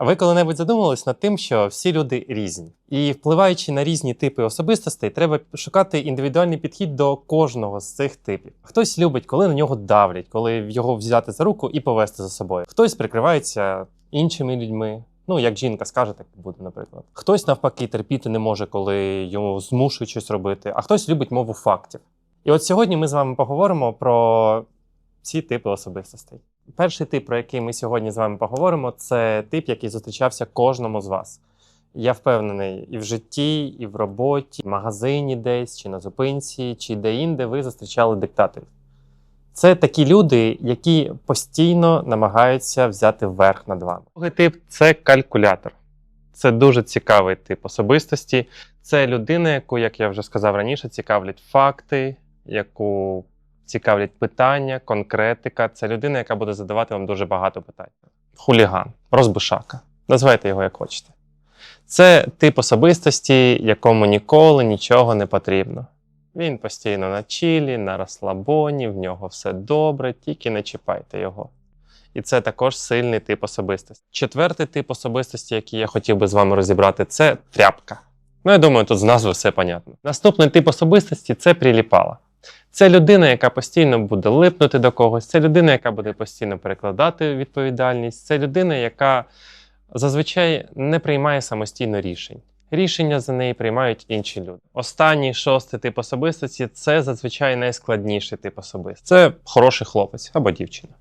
Ви коли-небудь задумувались над тим, що всі люди різні, і впливаючи на різні типи особистостей, треба шукати індивідуальний підхід до кожного з цих типів. Хтось любить, коли на нього давлять, коли його взяти за руку і повести за собою. Хтось прикривається іншими людьми. Ну, як жінка скаже, так буде, наприклад. Хтось навпаки терпіти не може, коли йому змушують щось робити, а хтось любить мову фактів. І от сьогодні ми з вами поговоримо про ці типи особистостей. Перший тип, про який ми сьогодні з вами поговоримо, це тип, який зустрічався кожному з вас. Я впевнений, і в житті, і в роботі, і в магазині десь, чи на зупинці, чи де-інде ви зустрічали диктаторів. Це такі люди, які постійно намагаються взяти верх над вами. Другий тип це калькулятор. Це дуже цікавий тип особистості. Це людина, яку, як я вже сказав раніше, цікавлять факти, яку цікавлять питання, конкретика. Це людина, яка буде задавати вам дуже багато питань. Хуліган, розбишака. Називайте його як хочете. Це тип особистості, якому ніколи нічого не потрібно. Він постійно на чилі, на розслабоні, в нього все добре, тільки не чіпайте його. І це також сильний тип особистості. Четвертий тип особистості, який я хотів би з вами розібрати, це тряпка. Ну, я думаю, тут з назви все понятно. Наступний тип особистості це приліпала. Це людина, яка постійно буде липнути до когось, це людина, яка буде постійно перекладати відповідальність, це людина, яка зазвичай не приймає самостійно рішень. Рішення за неї приймають інші люди. Останній шостий тип особистості це зазвичай найскладніший тип особистості. Це хороший хлопець або дівчина.